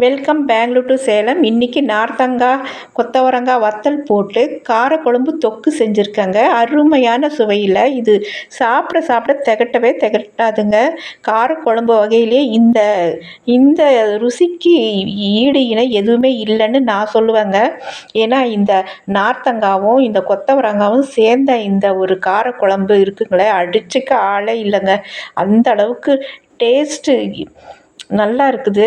Welcome Bangalore to Salem. இன்றைக்கி நார்த்தங்காய் கொத்தவரங்காய் வத்தல் போட்டு காரக்குழம்பு தொக்கு செஞ்சுருக்கேங்க. அருமையான சுவையில். இது சாப்பிட சாப்பிட திகட்டவே திகட்டாதுங்க. காரக்குழம்பு வகையிலே இந்த இந்த ருசிக்கு ஈடு இணை எதுவுமே இல்லைன்னு நான் சொல்லுவேங்க. ஏன்னா இந்த நார்த்தங்காவும் இந்த கொத்தவரங்காவும் சேர்ந்த இந்த ஒரு காரக்குழம்பு இருக்குங்களே அடிச்சுக்க ஆளே இல்லைங்க. அந்த அளவுக்கு டேஸ்ட்டு நல்லா இருக்குது.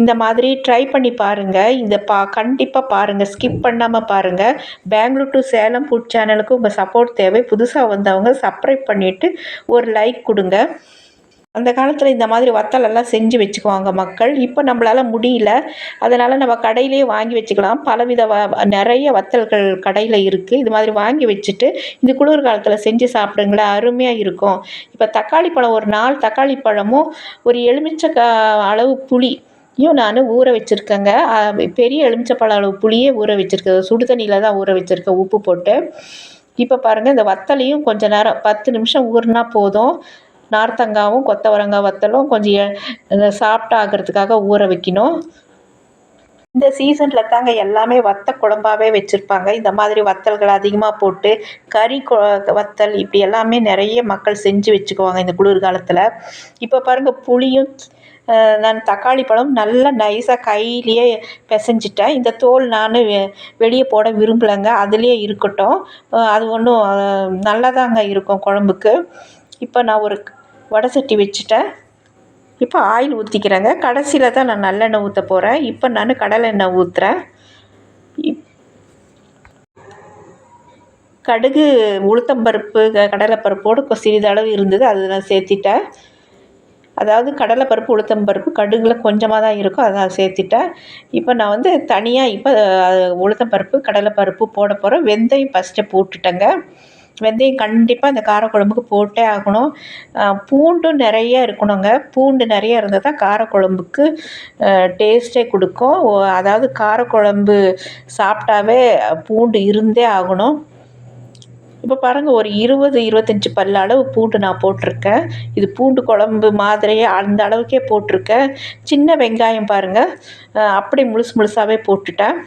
இந்த மாதிரி ட்ரை பண்ணி பாருங்கள் இந்த பா கண்டிப்பாக பாருங்கள் ஸ்கிப் பண்ணாமல் பாருங்கள் பெங்களூர் டு சேலம் ஃபுட் சேனலுக்கு உங்கள் சப்போர்ட் தேவை. புதுசாக வந்தவங்க சப்ஸ்கிரைப் பண்ணிவிட்டு ஒரு லைக் கொடுங்க. அந்த காலத்தில் இந்த மாதிரி வத்தலெல்லாம் செஞ்சு வச்சுக்குவாங்க மக்கள். இப்போ நம்மளால் முடியல. அதனால் நம்ம கடையிலேயே வாங்கி வச்சுக்கலாம். பலவித வ நிறைய வத்தல்கள் கடையில் இருக்குது இது மாதிரி வாங்கி வச்சுட்டு இந்த குளிர் காலத்தில் செஞ்சு சாப்பிடுங்களேன் அருமையாக இருக்கும். இப்போ தக்காளி பழம் ஒரு நாலு தக்காளி பழமும் ஒரு எலுமிச்சை அளவு புளி. யும் நான் ஊற வச்சுருக்கேங்க. பெரிய எலுமிச்சப்பழ அளவு புளியே ஊற வச்சுருக்கேன். சுடு தண்ணியில் தான் ஊற வச்சுருக்கேன். உப்பு போட்டு. இப்போ பாருங்கள் இந்த வத்தலையும் கொஞ்சம் நேரம் பத்து நிமிஷம் ஊறினா போதும். நார்த்தங்காவும் கொத்தவரங்காய் வத்தலும் கொஞ்சம் சாப்பிட்டு ஆகிறதுக்காக ஊற வைக்கணும். இந்த சீசனில் தாங்க எல்லாமே வத்த குழம்பாகவே வச்சுருப்பாங்க. இந்த மாதிரி வத்தல்கள் அதிகமாக போட்டு கறி கொ வத்தல் இப்படி எல்லாமே நிறைய மக்கள் செஞ்சு வச்சுக்குவாங்க இந்த குளிர்காலத்தில். இப்போ பாருங்கள் புளியும் நான் தக்காளி பழம் நல்லா நைஸாக கையிலேயே பிசைஞ்சிட்டேன். இந்த தோல் நான் வெளியே போட விரும்பலைங்க. அதுலேயே இருக்கட்டும். அது ஒன்றும் நல்லா தாங்க இருக்கும் குழம்புக்கு. இப்போ நான் ஒரு வடை சட்டி வச்சுட்டேன். இப்போ ஆயில் ஊற்றிக்கிறேங்க கடைசியில் தான் நான் நல்லெண்ணெய் ஊற்ற போகிறேன் இப்போ நான் கடலை எண்ணெய் ஊற்றுறேன் இப் கடுகு உளுத்தம்பருப்பு கடலைப்பருப்போடு சிறிதளவு இருந்தது. அது நான் சேர்த்திட்டேன். அதாவது கடலைப்பருப்பு உளுத்தம்பருப்பு கடுகில் கொஞ்சமாக தான் இருக்கும் அதை நான் சேர்த்திட்டேன். இப்போ நான் வந்து தனியாக இப்போ உளுத்தம்பருப்பு கடலைப்பருப்பு போட போகிறேன் வெந்தயம் ஃபஸ்ட்டு போட்டுட்டேங்க. வெந்தயம் கண்டிப்பாக அந்த காரக்குழம்புக்கு போட்டே ஆகணும். பூண்டும் நிறைய இருக்கணுங்க. பூண்டு நிறைய இருந்தால் தான் காரக்குழம்புக்கு டேஸ்ட்டே கொடுக்கும். அதாவது காரக்குழம்பு சாப்பிட்டாவே பூண்டு இருந்தே ஆகணும். இப்போ பாருங்கள் ஒரு இருபது இருபத்தஞ்சி பல் அளவு பூண்டு நான் போட்டிருக்கேன். இது பூண்டு குழம்பு மாதிரியே அந்த அளவுக்கே போட்டிருக்கேன். சின்ன வெங்காயம் பாருங்கள் அப்படி முழுசு முழுசாகவே போட்டுட்டேன்.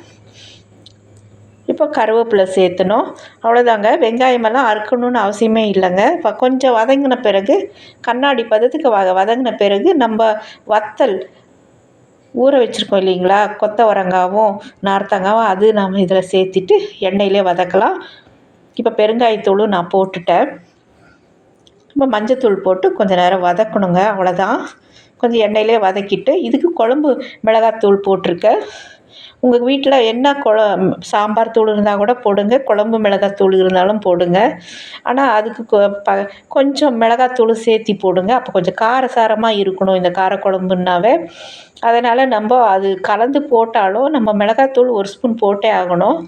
இப்போ கருவேப்பிலை சேர்த்தணும். அவ்வளோதாங்க வெங்காயமெல்லாம் அறுக்கணுன்னு அவசியமே இல்லைங்க. இப்போ கொஞ்சம் வதங்கின பிறகு கண்ணாடி பதத்துக்கு வ வதங்கின பிறகு நம்ம வத்தல் ஊற வச்சுருக்கோம் இல்லைங்களா? கொத்தவரங்காவும் நார்த்தங்காவும் அது நாம் இதில் சேர்த்துட்டு எண்ணெயிலே வதக்கலாம். இப்போ பெருங்காயத்தூளும் நான் போட்டுட்டேன். இப்போ மஞ்சத்தூள் போட்டு கொஞ்சம் நேரம் வதக்கணுங்க. அவ்வளோதான் கொஞ்சம் எண்ணெயிலே வதக்கிட்டு இதுக்கு குழம்பு மிளகாத்தூள் போட்டிருக்கேன். உங்கள் வீட்டில் என்ன குழ சாம்பார் தூள் இருந்தால் கூட போடுங்க. குழம்பு மிளகாத்தூள் இருந்தாலும் போடுங்க. ஆனால் அதுக்கு ப கொஞ்சம் மிளகாத்தூள் சேர்த்தி போடுங்க. அப்போ கொஞ்சம் காரசாரமாக இருக்கணும் இந்த காரக்குழம்புன்னாவே அதனால் நம்ம அது கலந்து போட்டாலும் நம்ம மிளகாத்தூள் ஒரு ஸ்பூன் போட்டே ஆகணும்.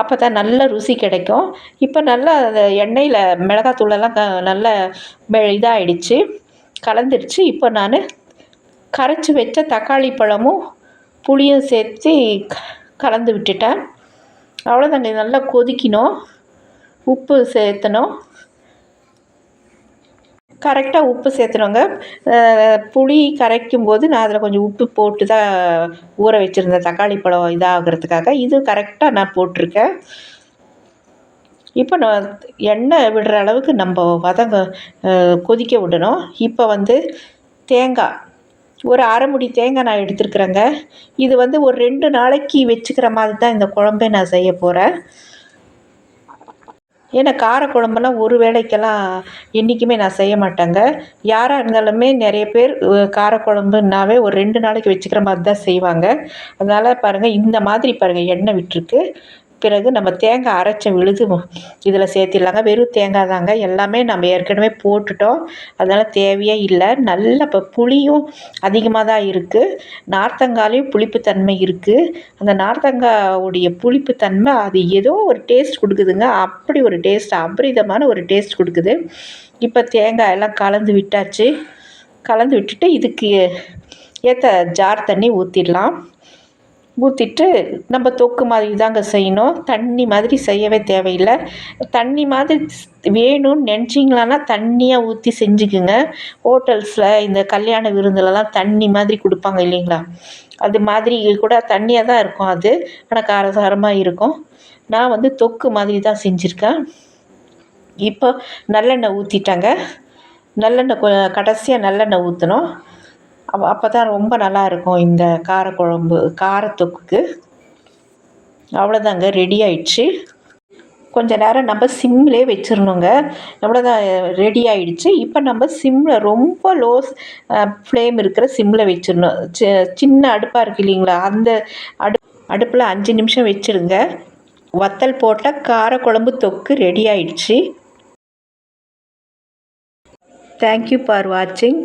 அப்போ தான் நல்ல ருசி கிடைக்கும். இப்போ நல்லா அந்த எண்ணெயில் மிளகாத்தூளெல்லாம் க நல்லா இதாகிடுச்சு கலந்துருச்சு. இப்போ நான் கரைச்சி வச்ச தக்காளி பழமும் புளியும் சேர்த்து கலந்து விட்டுட்டேன். அவ்வளோதாங்க நல்லா கொதிக்கணும். உப்பு சேர்த்தணும். கரெக்டாக உப்பு சேர்த்துனோங்க. புளி கரைக்கும் போது நான் அதில் கொஞ்சம் உப்பு போட்டு தான் ஊற வச்சுருந்தேன். தக்காளி பழம் இதாகிறதுக்காக. இது கரெக்டாக நான் போட்டிருக்கேன். இப்போ நான் எண்ணெய் விடுற அளவுக்கு நம்ம வதங்க கொதிக்க விடணும். இப்போ வந்து தேங்காய் ஒரு அரைமுடி தேங்காய் நான் எடுத்துருக்குறேங்க. இது வந்து ஒரு ரெண்டு நாளைக்கு வச்சுக்கிற மாதிரி தான் இந்த குழம்பே நான் செய்ய போகிறேன் ஏன்னா காரக்குழம்பெல்லாம் ஒரு வேளைக்கெல்லாம் என்றைக்குமே நான் செய்ய மாட்டேங்க. யாராக இருந்தாலுமே நிறைய பேர் காரக்குழம்புனாவே ஒரு ரெண்டு நாளைக்கு வச்சுக்கிற மாதிரி தான் செய்வாங்க. அதனால் பாருங்கள் இந்த மாதிரி பாருங்கள் எண்ணெய் விட்டுருக்கு. பிறகு நம்ம தேங்காய் அரைச்ச விழுது இதில் சேர்த்திடலாங்க. வெறும் தேங்காய் தாங்க. எல்லாமே நம்ம ஏற்கனவே போட்டுட்டோம். அதனால் தேவையே இல்லை. நல்ல இப்போ புளியும் அதிகமாக தான் இருக்குது நார்த்தங்காலையும் புளிப்புத்தன்மை இருக்குது அந்த நார்த்தங்காவுடைய புளிப்புத்தன்மை அது ஏதோ ஒரு டேஸ்ட் கொடுக்குதுங்க. அப்படி ஒரு டேஸ்ட் அபரிதமான ஒரு டேஸ்ட் கொடுக்குது. இப்போ தேங்காய் எல்லாம் கலந்து விட்டாச்சு. கலந்து விட்டுட்டு இதுக்கு ஏற்ற ஜார் தண்ணி ஊற்றிடலாம் ஊற்றிட்டு நம்ம தொக்கு மாதிரி தாங்க செய்யணும். தண்ணி மாதிரி செய்யவே தேவையில்லை. தண்ணி மாதிரி வேணும்னு நினச்சிங்களான்னா தண்ணியாக ஊற்றி செஞ்சுக்குங்க. ஹோட்டல்ஸில் இந்த கல்யாண விருந்துலலாம் தண்ணி மாதிரி கொடுப்பாங்க இல்லைங்களா? அது மாதிரி கூட தண்ணியாக தான் இருக்கும் அது. ஆனால் காரசாரமாக இருக்கும். நான் வந்து தொக்கு மாதிரி தான் செஞ்சுருக்கேன். இப்போ நல்லெண்ணெய் ஊற்றிட்டேங்க நல்லெண்ணெய் கடைசியாக நல்லெண்ணெய் ஊற்றணும் அப்போ அப்போ தான் ரொம்ப நல்லா இருக்கும் இந்த காரக்குழம்பு காரத்தொக்குக்கு அவ்வளோதாங்க ரெடி ஆயிடுச்சு. கொஞ்ச நேரம் நம்ம சிம்மிலே வச்சிடணுங்க அவ்வளோதான் ரெடி ஆயிடுச்சு. இப்போ நம்ம சிம்மில் ரொம்ப லோ ஃப்ளேம் இருக்கிற சிம்மில் வச்சிடணும் சின்ன அடுப்பாக இருக்கு இல்லைங்களா? அந்த அடு அடுப்பில் அஞ்சு நிமிஷம் வச்சுருங்க. வத்தல் போட்டால் காரக்குழம்பு தொக்கு ரெடி ஆயிடுச்சு. தேங்க்யூ ஃபார் வாட்சிங்